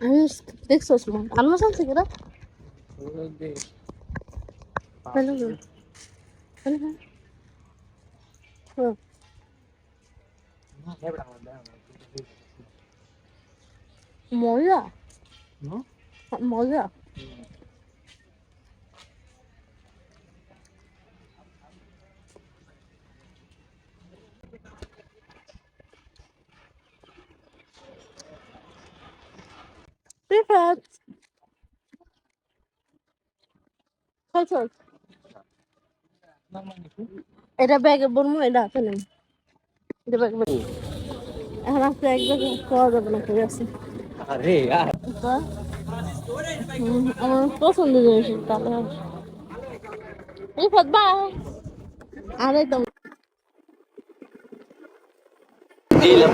আনুস দেখছোস মা আনুস আছে কেরা হ্যালো হ্যালো হ্যাঁ মজা মজা Привет. চল চল এটা ব্যাগে বলবো এটা আছে নেই এটা ব্যাগে বলবো এখন আজকে এক জায়গায় খাওয়া যাবে না ঠিক আছে আরে यार তা, হুম, আমার পছন্দ জিনিস তাহলে রিফাত বাই আর একদম দিলাম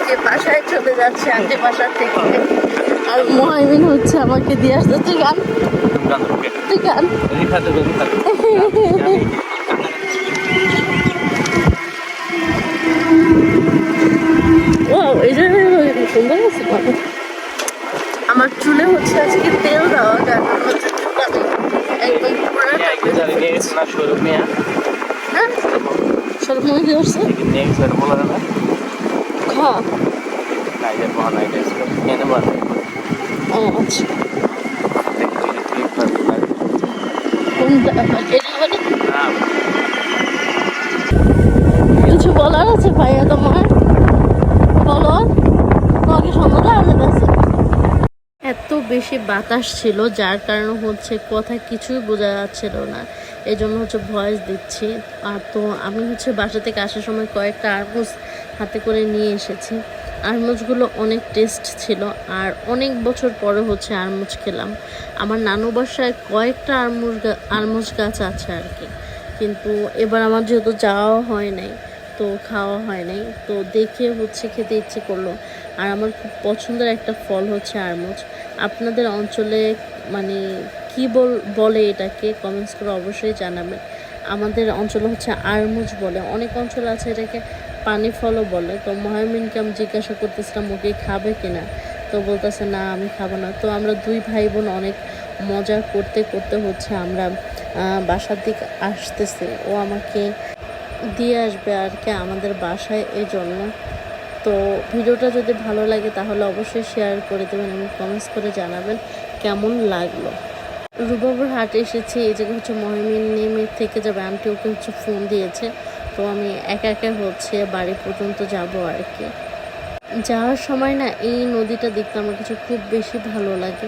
আজকে বাসায় চলে যাচ্ছি আন্টি বাসা থেকে। আর মহাইমিন হচ্ছে আমাকে দিয়ে আসতে তুই গান? তুই গান? এই যে সুন্দর আছে আমার চুলে হচ্ছে আজকে তেল দেওয়া কারণ হচ্ছে একদম পুরো নিয়ে হ্যাঁ? আসছে? আচ্ছা কিছু বলার আছে ভাইয়া তোমার বলো তোমাকে সন্ধ্যা দেওয়া আছে এত বেশি বাতাস ছিল, যার কারণে হচ্ছে কথা কিছুই বোঝা যাচ্ছিল না। এই জন্য হচ্ছে ভয়েস দিচ্ছি। আর তো আমি হচ্ছে বাসা থেকে আসার সময় কয়েকটা আরমুজ হাতে করে নিয়ে এসেছি। আরমুজগুলো অনেক টেস্ট ছিল আর অনেক বছর পরে হচ্ছে আরমুজ খেলাম। আমার নানু বাসায় কয়েকটা আরমুজ আরমুজ গাছ আছে আর কি। কিন্তু এবার আমার যেহেতু যাওয়া হয় নাই, তো খাওয়া হয় নাই। তো দেখে হচ্ছে খেতে ইচ্ছে করল। আর আমার খুব পছন্দের একটা ফল হচ্ছে আরমুজ। আপনাদের অঞ্চলে মানে কি বল, বলে এটাকে? কমেন্টস করে অবশ্যই জানাবেন। আমাদের অঞ্চলে হচ্ছে আরমুজ বলে। অনেক অঞ্চল আছে এটাকে পানি ফলও বলে। তো মহামিনকে আমি জিজ্ঞাসা করতেছিলাম ওকে খাবে কিনা? তো বলতেছে, না, আমি খাব না। তো আমরা দুই ভাই বোন অনেক মজা করতে করতে হচ্ছে আমরা বাসার দিকে আসতেছে। ও আমাকে দিয়ে আসবে আর কি আমাদের বাসায় এই জন্য তো ভিডিওটা যদি ভালো লাগে তাহলে অবশ্যই শেয়ার করে দেবেন এবং কমেন্টস করে জানাবেন কেমন লাগল। রুবাবুর হাটে এসেছি, এই জায়গায় হচ্ছে মহিমিন নেমে থেকে যাবে, আন্টি ওকে হচ্ছে ফোন দিয়েছে। তো আমি একা একা হচ্ছে বাড়ি পর্যন্ত যাব আর কি যাওয়ার সময় না এই নদীটা দেখতে আমার কাছে খুব বেশি ভালো লাগে।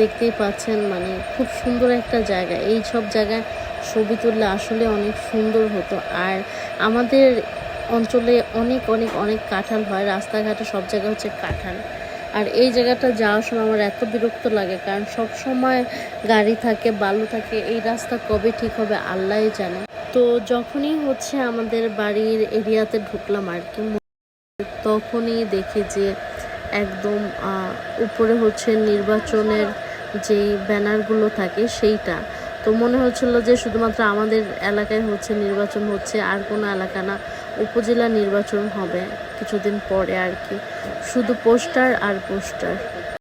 দেখতেই পাচ্ছেন মানে খুব সুন্দর একটা জায়গা। এই সব জায়গায় ছবি তুললে আসলে অনেক সুন্দর হতো। আর আমাদের অঞ্চলে অনেক অনেক অনেক কাঁঠাল হয়। রাস্তাঘাটে সব জায়গায় হচ্ছে কাঁঠাল। আর এই জায়গাটা যাওয়ার সময় আমার এত বিরক্ত লাগে, কারণ সব সময় গাড়ি থাকে, বালু থাকে, এই রাস্তা কবে ঠিক হবে আল্লাহই জানে। তো যখনই হচ্ছে আমাদের বাড়ির এরিয়াতে ঢুকলাম আর কি তখনই দেখি যে একদম উপরে হচ্ছে নির্বাচনের যেই ব্যানারগুলো থাকে সেইটা। তো মনে হচ্ছিল যে শুধুমাত্র আমাদের এলাকায় হচ্ছে নির্বাচন হচ্ছে, আর কোনো এলাকা না, উপজেলা নির্বাচন হবে কিছুদিন পরে আর কি। শুধু পোস্টার আর পোস্টার।